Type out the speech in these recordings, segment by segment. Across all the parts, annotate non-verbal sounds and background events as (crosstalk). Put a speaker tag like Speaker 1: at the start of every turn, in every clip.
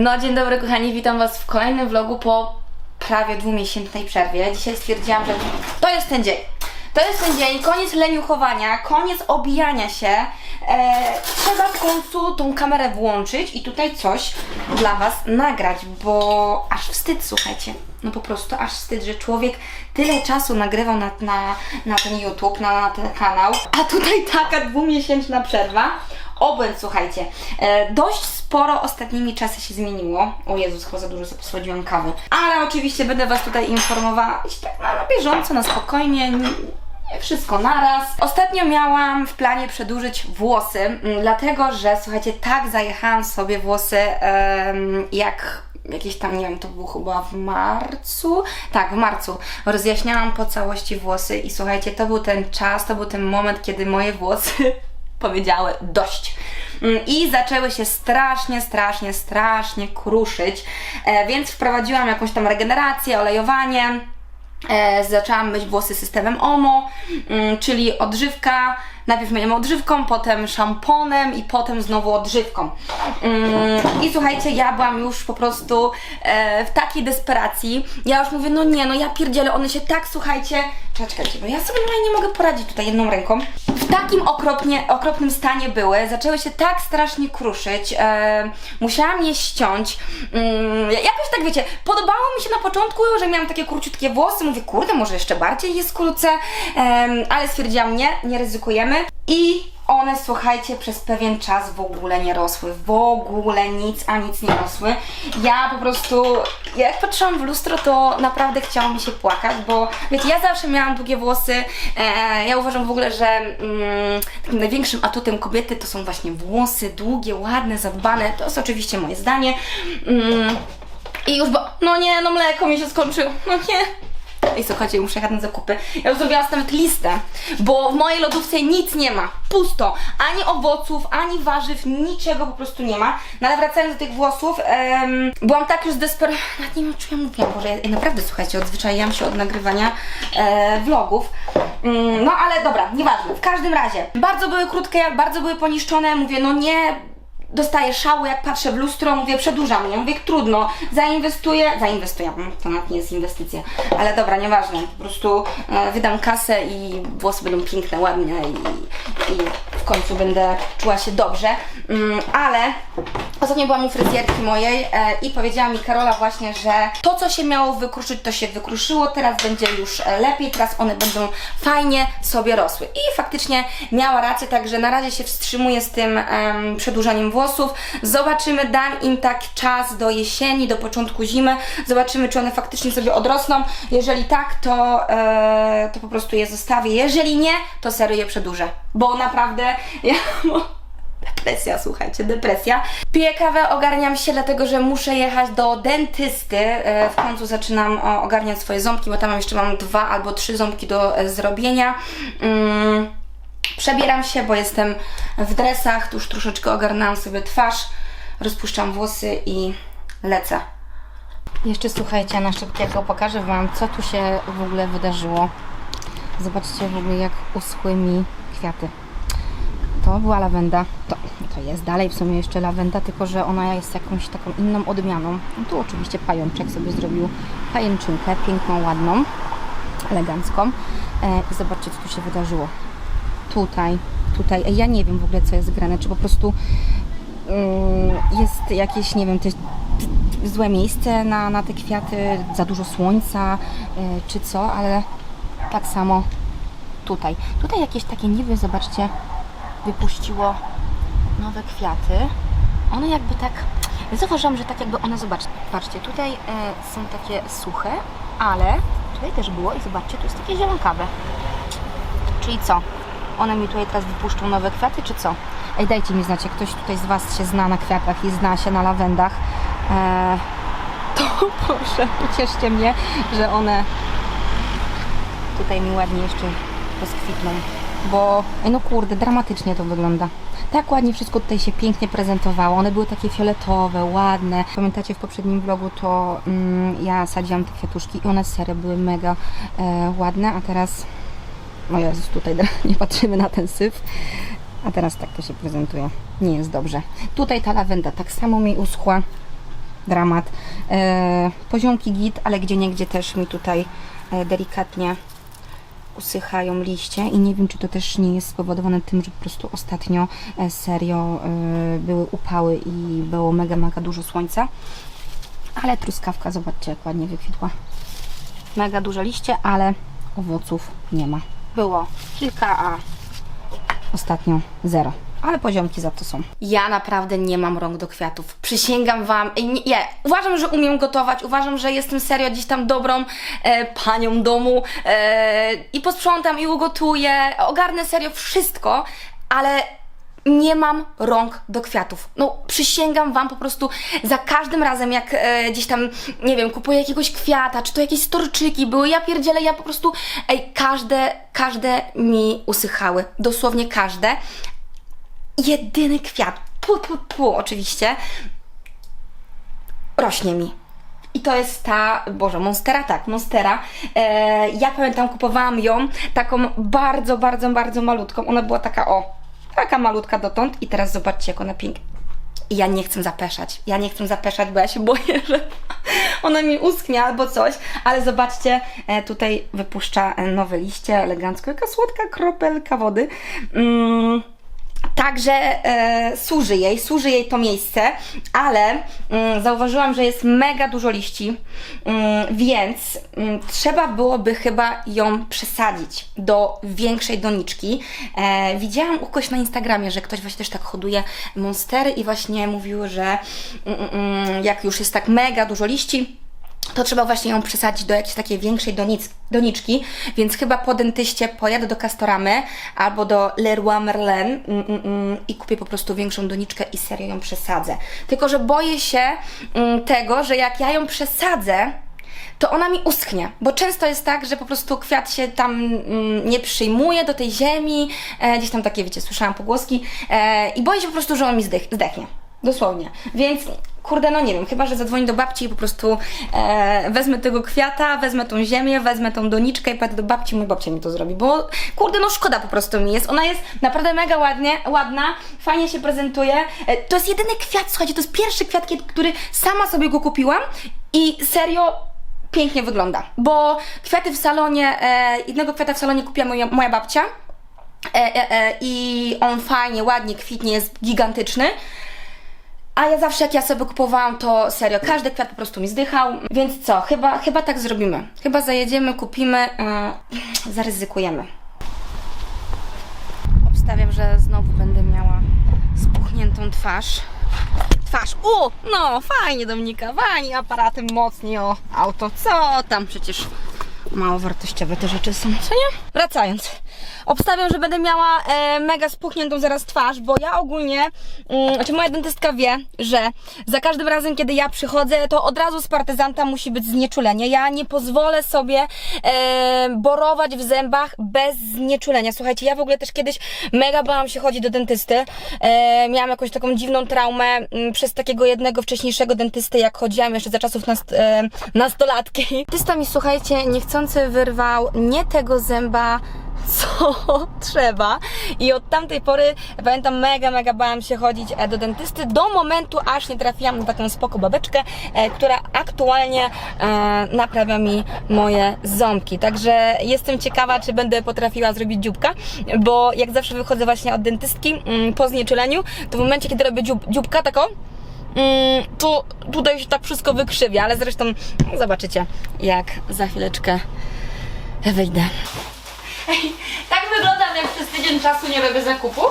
Speaker 1: No dzień dobry kochani, witam was w kolejnym vlogu po prawie dwumiesięcznej przerwie. Dzisiaj stwierdziłam, że to jest ten dzień. To jest ten dzień, koniec leniuchowania, koniec obijania się. E, trzeba w końcu tą kamerę włączyć i tutaj coś dla was nagrać, bo aż wstyd, słuchajcie. No po prostu aż wstyd, że człowiek tyle czasu nagrywał na, na, na ten YouTube, na, na ten kanał, a tutaj taka dwumiesięczna przerwa. Obłęd, słuchajcie. E, dość sporo ostatnimi czasy się zmieniło. O Jezus, chyba za dużo sobie posłodziłam kawy. Ale oczywiście będę Was tutaj informować tak na, na bieżąco, na spokojnie. Nie, wszystko naraz. Ostatnio miałam w planie przedłużyć włosy, dlatego że słuchajcie, tak zajechałam sobie włosy jak jakieś tam, nie wiem, to było chyba w marcu. Tak, w marcu. Rozjaśniałam po całości włosy i słuchajcie, to był ten czas, to był ten moment, kiedy moje włosy powiedziały dość. Mm, I zaczęły się strasznie, strasznie, strasznie kruszyć, e, więc wprowadziłam jakąś tam regenerację, olejowanie. E, zaczęłam myć włosy systemem OMO, mm, czyli odżywka. Najpierw myjemy odżywką, potem szamponem i potem znowu odżywką. Mm, I słuchajcie, ja byłam już po prostu e, w takiej desperacji. Ja już mówię, no nie, no ja pierdzielę, one się tak, słuchajcie, czekajcie, bo ja sobie nie mogę poradzić tutaj jedną ręką. W takim okropnie, okropnym stanie były, zaczęły się tak strasznie kruszyć, e, musiałam je ściąć. Mm, jakoś tak, wiecie, podobało mi się na początku, że miałam takie króciutkie włosy, mówię, kurde, może jeszcze bardziej je skrócę, em, ale stwierdziłam, nie, nie ryzykujemy. I one, słuchajcie, przez pewien czas w ogóle nie rosły. W ogóle nic, a nic nie rosły. Ja po prostu, jak patrzyłam w lustro, to naprawdę chciało mi się płakać, bo wiecie, ja zawsze miałam długie włosy. E, ja uważam w ogóle, że mm, takim największym atutem kobiety to są właśnie włosy długie, ładne, zadbane. To jest oczywiście moje zdanie. Mm, I już, bo, no nie, no mleko mi się skończyło, no nie. I słuchajcie, muszę jechać na zakupy. Ja już zrobiłam nawet listę, bo w mojej lodówce nic nie ma. Pusto. Ani owoców, ani warzyw, niczego po prostu nie ma. No ale wracając do tych włosów, em, byłam tak już zdesperowana. Nie wiem, czy ja mówiłam, Boże, ja naprawdę, słuchajcie, odzwyczaiłam się od nagrywania e, vlogów. Mm, no ale dobra, nieważne. W każdym razie, bardzo były krótkie, bardzo były poniszczone. Mówię, no nie, dostaję szału, jak patrzę w lustro, mówię, przedłużam, ja mówię, trudno, zainwestuję, zainwestuję, to nawet nie jest inwestycja, ale dobra, nieważne, po prostu e, wydam kasę i włosy będą piękne, ładne i, i w końcu będę czuła się dobrze, mm, ale ostatnio byłam u fryzjerki mojej e, i powiedziała mi Karola właśnie, że to, co się miało wykruszyć, to się wykruszyło, teraz będzie już e, lepiej, teraz one będą fajnie sobie rosły i faktycznie miała rację, także na razie się wstrzymuję z tym em, przedłużaniem włosów. Zobaczymy, dam im tak czas do jesieni, do początku zimy. Zobaczymy, czy one faktycznie sobie odrosną. Jeżeli tak, to, e, to po prostu je zostawię. Jeżeli nie, to serio je przedłużę. Bo naprawdę ja. (laughs) Depresja, słuchajcie, depresja. Piję kawę, ogarniam się, dlatego że muszę jechać do dentysty. E, W końcu zaczynam ogarniać swoje ząbki, bo tam jeszcze mam dwa albo trzy ząbki do e, zrobienia. Mm. Przebieram się, bo jestem w dresach, tu już troszeczkę ogarnęłam sobie twarz, rozpuszczam włosy i lecę. Jeszcze słuchajcie, na szybkiego pokażę Wam, co tu się w ogóle wydarzyło. Zobaczcie w ogóle, jak uschły mi kwiaty. To była lawenda, to, to jest dalej w sumie jeszcze lawenda, tylko że ona jest jakąś taką inną odmianą. No tu oczywiście pajączek sobie zrobił pajęczynkę, piękną, ładną, elegancką. E, zobaczcie, co tu się wydarzyło tutaj, tutaj. Ja nie wiem w ogóle, co jest grane, czy po prostu mm, jest jakieś, nie wiem, te, złe miejsce na, na te kwiaty, za dużo słońca, y, czy co, ale tak samo tutaj. Tutaj jakieś takie niby, zobaczcie, wypuściło nowe kwiaty. One jakby tak, zauważyłam, że tak jakby one, zobaczcie, patrzcie, tutaj e, są takie suche, ale tutaj też było i zobaczcie, tu jest takie zielonkawe. Czyli co? One mi tutaj teraz wypuszczą nowe kwiaty, czy co? Ej, dajcie mi znać, jak ktoś tutaj z Was się zna na kwiatach i zna się na lawendach, e, to (laughs) proszę, ucieszcie mnie, że one tutaj mi ładnie jeszcze rozkwitną. Bo, no kurde, dramatycznie to wygląda. Tak ładnie wszystko tutaj się pięknie prezentowało. One były takie fioletowe, ładne. Pamiętacie w poprzednim vlogu to mm, ja sadziłam te kwiatuszki i one serio były mega e, ładne, a teraz o Jezus, tutaj (laughs) nie patrzymy na ten syf. A teraz tak to się prezentuje. Nie jest dobrze. Tutaj ta lawenda tak samo mi uschła. dramat. E, poziomki git, ale gdzie niegdzie też mi tutaj e, delikatnie usychają liście i nie wiem, czy to też nie jest spowodowane tym, że po prostu ostatnio e, serio e, były upały i było mega, mega dużo słońca. Ale truskawka, zobaczcie, jak ładnie wykwitła. Mega duże liście, ale owoców nie ma. Było kilka, a ostatnio zero. Ale poziomki za to są. Ja naprawdę nie mam rąk do kwiatów. Przysięgam Wam. Nie, nie. Uważam, że umiem gotować. Uważam, że jestem serio gdzieś tam dobrą e, panią domu. E, I posprzątam, i ugotuję. Ogarnę serio wszystko, ale nie mam rąk do kwiatów. No, przysięgam Wam po prostu za każdym razem, jak e, gdzieś tam, nie wiem, kupuję jakiegoś kwiata, czy to jakieś storczyki były, ja pierdzielę, ja po prostu, ej, każde, każde mi usychały. Dosłownie każde. Jedyny kwiat, pu, pu, pu, oczywiście, rośnie mi. I to jest ta, Boże, Monstera, tak, Monstera. E, ja pamiętam, kupowałam ją taką bardzo, bardzo, bardzo malutką. Ona była taka, o, taka malutka dotąd i teraz zobaczcie, jak ona pięknie. I ja nie chcę zapeszać. Ja nie chcę zapeszać, bo ja się (laughs) boję, że ona mi uschnie albo coś. Ale zobaczcie, e, tutaj wypuszcza e, nowe liście, elegancko. Jaka słodka kropelka wody. Mm. Także e, służy jej, służy jej to miejsce, ale mm, zauważyłam, że jest mega dużo liści, mm, więc mm, trzeba byłoby chyba ją przesadzić do większej doniczki. E, widziałam u kogoś na Instagramie, że ktoś właśnie też tak hoduje monstery i właśnie mówił, że mm, mm, jak już jest tak mega dużo liści, to trzeba właśnie ją przesadzić do jakiejś takiej większej donic, doniczki, więc chyba po dentyście pojadę do Castoramy albo do Leroy Merlin mm, mm, mm, i kupię po prostu większą doniczkę i serio ją przesadzę. Tylko, że boję się mm, tego, że jak ja ją przesadzę, to ona mi uschnie, bo często jest tak, że po prostu kwiat się tam mm, nie przyjmuje do tej ziemi, e, gdzieś tam takie, wiecie, słyszałam pogłoski e, i boję się po prostu, że on mi zdech, zdechnie. Dosłownie. Więc kurde, no nie wiem, chyba, że zadzwonię do babci i po prostu e, wezmę tego kwiata, wezmę tą ziemię, wezmę tą doniczkę i pójdę do babci, mój babcia mi to zrobi, bo kurde, no szkoda po prostu mi jest. Ona jest naprawdę mega ładnie, ładna, fajnie się prezentuje. E, to jest jedyny kwiat, słuchajcie, to jest pierwszy kwiat, który sama sobie go kupiłam i serio pięknie wygląda, bo kwiaty w salonie, e, jednego kwiata w salonie kupiła moja, moja babcia e, e, e, i on fajnie, ładnie kwitnie, jest gigantyczny. A ja zawsze jak ja sobie kupowałam, to serio, każdy kwiat po prostu mi zdychał. Więc co, chyba, chyba tak zrobimy. Chyba zajedziemy, kupimy, yy, zaryzykujemy. Obstawiam, że znowu będę miała spuchniętą twarz. Twarz, u, no fajnie Dominika, fajnie, aparatem mocniej, o, auto, co tam przecież mało wartościowe te rzeczy są, co nie? Wracając, obstawiam, że będę miała e, mega spuchniętą zaraz twarz, bo ja ogólnie, mm, znaczy moja dentystka wie, że za każdym razem, kiedy ja przychodzę, to od razu z partyzanta musi być znieczulenie. Ja nie pozwolę sobie e, borować w zębach bez znieczulenia. Słuchajcie, ja w ogóle też kiedyś mega bałam się chodzić do dentysty. E, miałam jakąś taką dziwną traumę mm, przez takiego jednego wcześniejszego dentysty, jak chodziłam jeszcze za czasów nast, e, nastolatki. Dentysta mi, słuchajcie, niechcący wyrwał nie tego zęba, co (laughs) trzeba. I od tamtej pory pamiętam, mega, mega bałam się chodzić e, do dentysty do momentu, aż nie trafiłam na taką spoko babeczkę, e, która aktualnie e, naprawia mi moje ząbki. Także jestem ciekawa, czy będę potrafiła zrobić dzióbka, bo jak zawsze wychodzę właśnie od dentystki mm, po znieczuleniu, to w momencie, kiedy robię dziób, dzióbka taką, mm, to tutaj się tak wszystko wykrzywia, ale zresztą zobaczycie, jak za chwileczkę wyjdę. Tak wyglądam, jak przez tydzień czasu nie robię zakupów.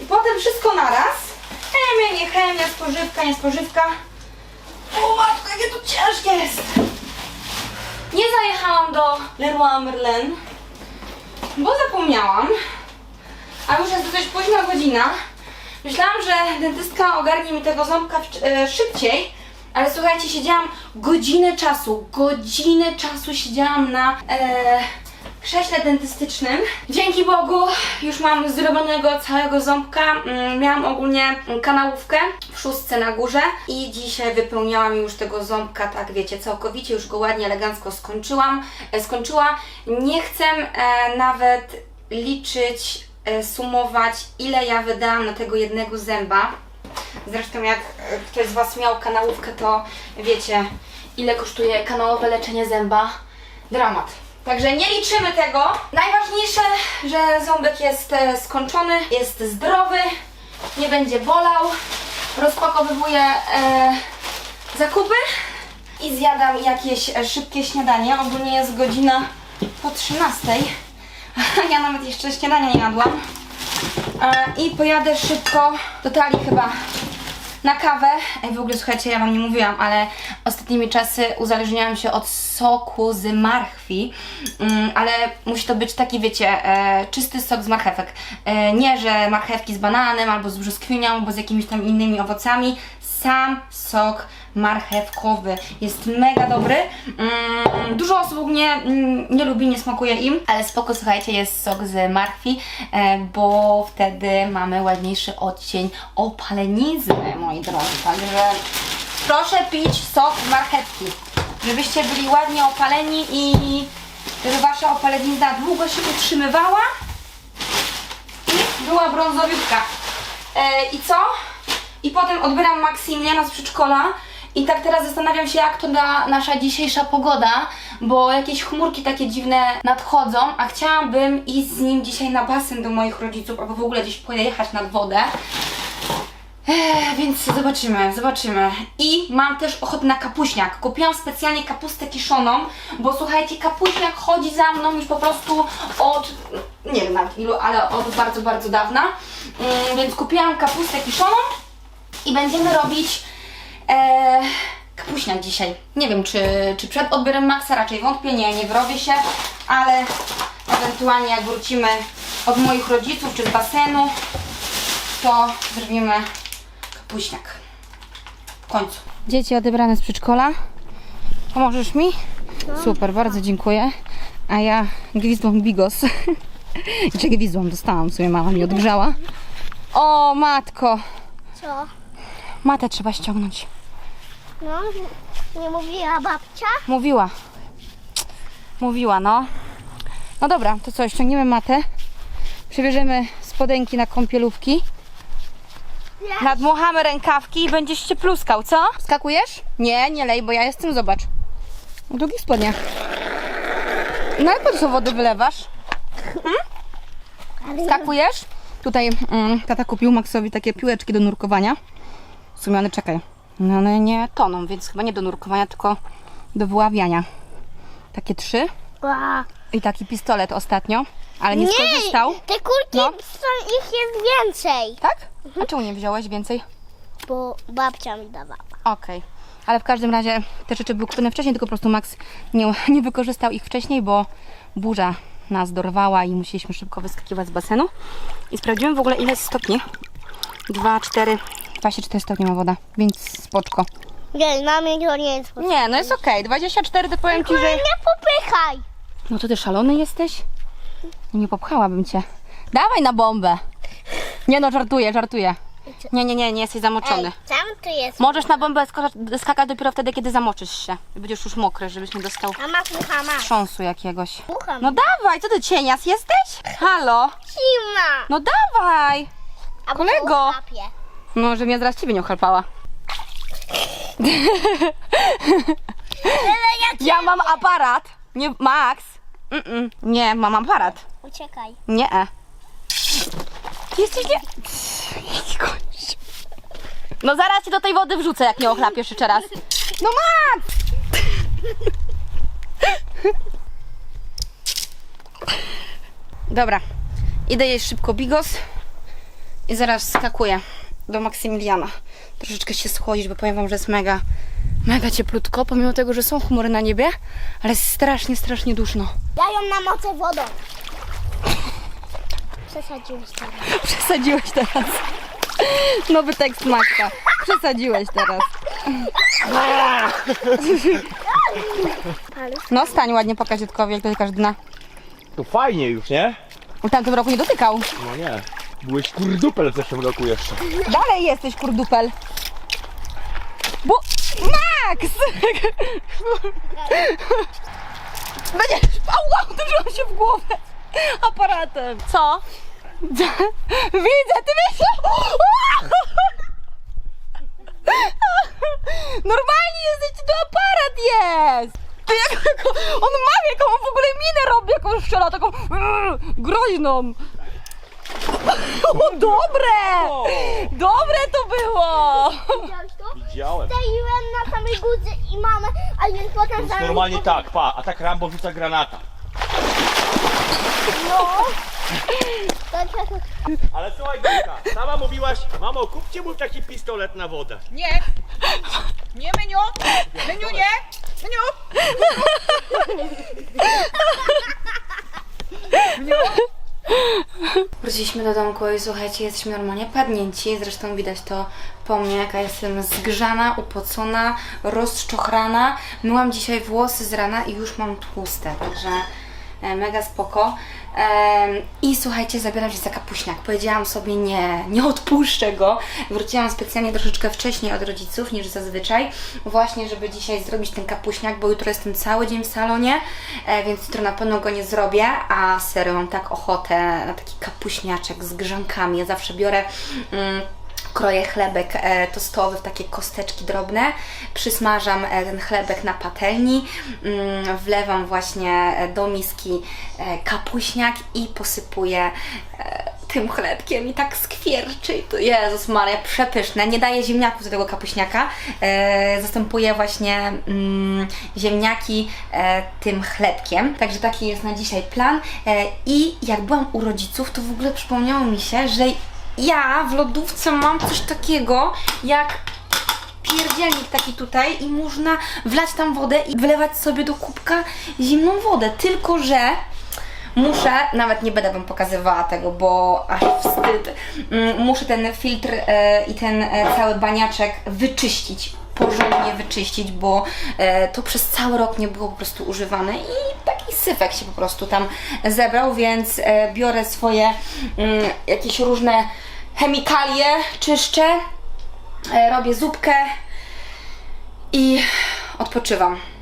Speaker 1: I potem wszystko naraz. Chemia, nie chemia, spożywka, nie spożywka. O matko, jakie to ciężkie jest. Nie zajechałam do Leroy Merlin, bo zapomniałam. A już jest dosyć późna godzina. Myślałam, że dentystka ogarnie mi tego ząbka e, szybciej, ale słuchajcie, siedziałam godzinę czasu, godzinę czasu siedziałam na e, krześle dentystycznym. Dzięki Bogu już mam zrobionego całego ząbka. Mm, Miałam ogólnie kanałówkę w szóstce na górze i dzisiaj wypełniałam już tego ząbka, tak wiecie, całkowicie, już go ładnie, elegancko skończyłam. E, skończyła. Nie chcę e, nawet liczyć, e, sumować, ile ja wydałam na tego jednego zęba Zresztą jak e, ktoś z Was miał kanałówkę, to wiecie, ile kosztuje kanałowe leczenie zęba. Dramat. Także nie liczymy tego. Najważniejsze, że ząbek jest e, skończony, jest zdrowy, nie będzie bolał. Rozpakowywuję e, zakupy i zjadam jakieś e, szybkie śniadanie. Ogólnie jest godzina po 13. (laughs) Ja nawet jeszcze śniadania nie jadłam. E, I pojadę szybko do Talii chyba na kawę. Ej, w ogóle słuchajcie, ja Wam nie mówiłam, ale ostatnimi czasy uzależniałam się od soku z marchwi, mm, ale musi to być taki, wiecie, e, czysty sok z marchewek. E, nie, że marchewki z bananem, albo z brzoskwinią, albo z jakimiś tam innymi owocami. Sam sok marchewkowy. Jest mega dobry. Mm, dużo osób ogólnie mm, nie lubi, nie smakuje im, ale spoko, słuchajcie, jest sok z marchwi, e, bo wtedy mamy ładniejszy odcień opalenizny, moi drodzy. Także proszę pić sok z marchewki, żebyście byli ładnie opaleni i żeby wasza opalenizna długo się utrzymywała i była brązowiutka. E, I co? I potem odbieram Maksymiliana z przedszkola i tak teraz zastanawiam się, jak to da nasza dzisiejsza pogoda, bo jakieś chmurki takie dziwne nadchodzą, a chciałabym iść z nim dzisiaj na basen do moich rodziców, albo w ogóle gdzieś pojechać nad wodę. Ech, więc zobaczymy, zobaczymy. I mam też ochotę na kapuśniak. Kupiłam specjalnie kapustę kiszoną, bo słuchajcie, kapuśniak chodzi za mną już po prostu od, nie wiem nawet ilu, ale od bardzo, bardzo dawna. Mm, więc kupiłam kapustę kiszoną i będziemy robić e, kapuśniak dzisiaj. Nie wiem, czy, czy przed odbiorem Maxa, raczej wątpię, nie, nie wyrobię się, ale ewentualnie jak wrócimy od moich rodziców czy z basenu, to zrobimy kapuśniak. W końcu. Dzieci odebrane z przedszkola. Pomożesz mi? Super, bardzo dziękuję. A ja gwizdłam bigos. (laughs) Czy gwizdłam, dostałam, w sumie mama mi odgrzała. O, matko!
Speaker 2: Co?
Speaker 1: Matę trzeba ściągnąć.
Speaker 2: No, nie mówiła babcia?
Speaker 1: Mówiła. Mówiła, no. No dobra, to co, ściągniemy matę. Przybierzemy spodenki na kąpielówki. Nadmuchamy rękawki i będziesz się pluskał, co? Skakujesz? Nie, nie lej, bo ja jestem, zobacz. W długich spodniach. No ale po co wody wylewasz? Skakujesz? Tutaj mm, tata kupił Maxowi takie piłeczki do nurkowania. W sumie czekaj, no one nie toną, więc chyba nie do nurkowania, tylko do wyławiania. Takie trzy
Speaker 2: Ła.
Speaker 1: i taki pistolet ostatnio, ale nie, skorzystał.
Speaker 2: te kulki,
Speaker 1: No.
Speaker 2: są, ich jest więcej.
Speaker 1: Tak? A czemu nie wziąłeś więcej?
Speaker 2: Bo babcia mi dawała.
Speaker 1: Okej. Ale w każdym razie te rzeczy były kupione wcześniej, tylko po prostu Max nie, nie wykorzystał ich wcześniej, bo burza nas dorwała i musieliśmy szybko wyskakiwać z basenu. I sprawdziłem w ogóle ile jest stopni. 2, 4, 24 stopnie ma woda, więc spoczko.
Speaker 2: Nie, mnie to nie jest.
Speaker 1: Nie, no jest okej. 24 to powiem Ci, że...
Speaker 2: Nie popychaj.
Speaker 1: No to ty szalony jesteś? Nie popchałabym cię. Dawaj na bombę. Nie no, żartuję, żartuję. Nie, nie, nie, nie jesteś zamoczony.
Speaker 2: Ej, tam tu jest.
Speaker 1: Możesz na bombę skakać, skakać dopiero wtedy, kiedy zamoczysz się. I będziesz już mokry, żebyś nie dostał
Speaker 2: A masz mucha, masz.
Speaker 1: trząsu jakiegoś. No dawaj, co ty cienias jesteś? Halo?
Speaker 2: Zima.
Speaker 1: No dawaj! Kolego. No, że mnie zaraz ciebie nie ochalpała. Ja mam aparat. Nie, Max. Nie, mam aparat.
Speaker 2: Uciekaj.
Speaker 1: Nie. Ty jesteś nie... Jaki. No zaraz cię do tej wody wrzucę, jak nie ochlapiesz jeszcze raz. No Max! Dobra. Idę jeść szybko bigos i zaraz skakuję do Maksymiliana. Troszeczkę się schłodzić, bo powiem wam, że jest mega, mega cieplutko, pomimo tego, że są chmury na niebie, ale jest strasznie, strasznie duszno.
Speaker 2: Ja ją namocę wodą. Przesadziłeś teraz.
Speaker 1: Przesadziłeś teraz. Nowy tekst Maxa. Przesadziłeś teraz. No stań ładnie, pokaż dziadkowi, jak dotykasz dna.
Speaker 3: To fajnie już, nie?
Speaker 1: W tamtym roku nie dotykał.
Speaker 3: No nie. Byłeś kurdupel w zeszłym roku jeszcze.
Speaker 1: Dalej jesteś kurdupel. Bo... Max! Będziesz... Ała, uderzyłam się w głowę aparatem. Co? Widzę, ty wiesz... Normalnie jesteś, to aparat jest! Ty jak, on ma jaką w ogóle minę robi, jaką strzela, taką groźną. O, dobre! Dobre to było!
Speaker 2: Widziałeś to?
Speaker 3: Widziałem.
Speaker 2: Stoiłem na samej górze i mamy, a więc potem
Speaker 3: jest
Speaker 2: za
Speaker 3: normalnie tak, pa, a tak Rambo rzuca granata.
Speaker 2: No. Tak, tak, tak.
Speaker 3: Ale słuchaj Gojka, sama mówiłaś, mamo kupcie mu taki pistolet na wodę.
Speaker 4: Nie! Nie, Meniu! Meniu, nie! Meniu! (laughs)
Speaker 1: Wróciliśmy do domku i słuchajcie, jesteśmy normalnie padnięci. Zresztą widać to po mnie, jaka jestem zgrzana, upocona, rozczochrana. Myłam dzisiaj włosy z rana i już mam tłuste, także e, mega spoko. I słuchajcie, zabieram się za kapuśniak. Powiedziałam sobie nie, nie odpuszczę go. Wróciłam specjalnie troszeczkę wcześniej od rodziców niż zazwyczaj, właśnie żeby dzisiaj zrobić ten kapuśniak, bo jutro jestem cały dzień w salonie, e, więc jutro na pewno go nie zrobię, a serio mam tak ochotę na taki kapuśniaczek z grzankami. Ja zawsze biorę... Mm, kroję chlebek e, tostowy w takie kosteczki drobne, przysmażam e, ten chlebek na patelni, mm, wlewam właśnie e, do miski kapuśniak i posypuję tym chlebkiem i tak skwierczy. I to, Jezus Maria, przepyszne. Nie daję ziemniaków do tego kapuśniaka. E, zastępuję właśnie mm, ziemniaki e, tym chlebkiem. Także taki jest na dzisiaj plan. E, I jak byłam u rodziców, to w ogóle przypomniało mi się, że ja w lodówce mam coś takiego jak pierdzielnik taki tutaj i można wlać tam wodę i wylewać sobie do kubka zimną wodę. Tylko, że muszę, nawet nie będę Wam pokazywała tego, bo aż wstyd, Mm, muszę ten filtr e, i ten e, cały baniaczek wyczyścić porządnie wyczyścić, bo e, to przez cały rok nie było po prostu używane i taki syfek się po prostu tam zebrał, więc biorę swoje mm, jakieś różne chemikalie, czyszczę, robię zupkę i odpoczywam.